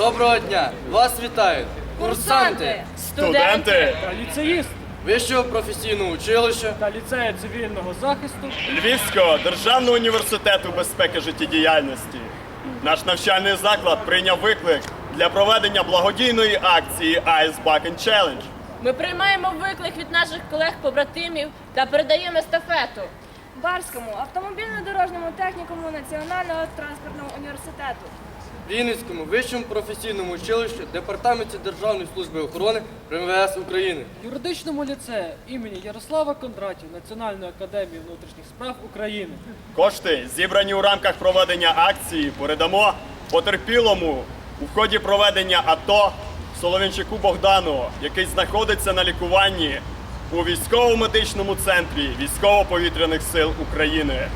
Доброго дня! Вас вітають Курсанти, Студенти та ліцеїст Вищого професійного училища та ліцею цивільного захисту Львівського державного університету безпеки життєдіяльності. Наш навчальний заклад прийняв виклик для проведення благодійної акції Ice Bucket Challenge. Ми приймаємо виклик від наших колег-побратимів та передаємо естафету. Барському автомобільно-дорожньому технікуму Національного транспортного університету. Вінницькому вищому професійному училищу Департаменті Державної служби охорони при МВС України. юридичному ліцею імені Ярослава Кондратів Національної академії внутрішніх справ України. Кошти, зібрані у рамках проведення акції, передамо потерпілому у ході проведення АТО Соловінчику Богдану, який знаходиться на лікуванні у військово-медичному центрі військово-повітряних сил України.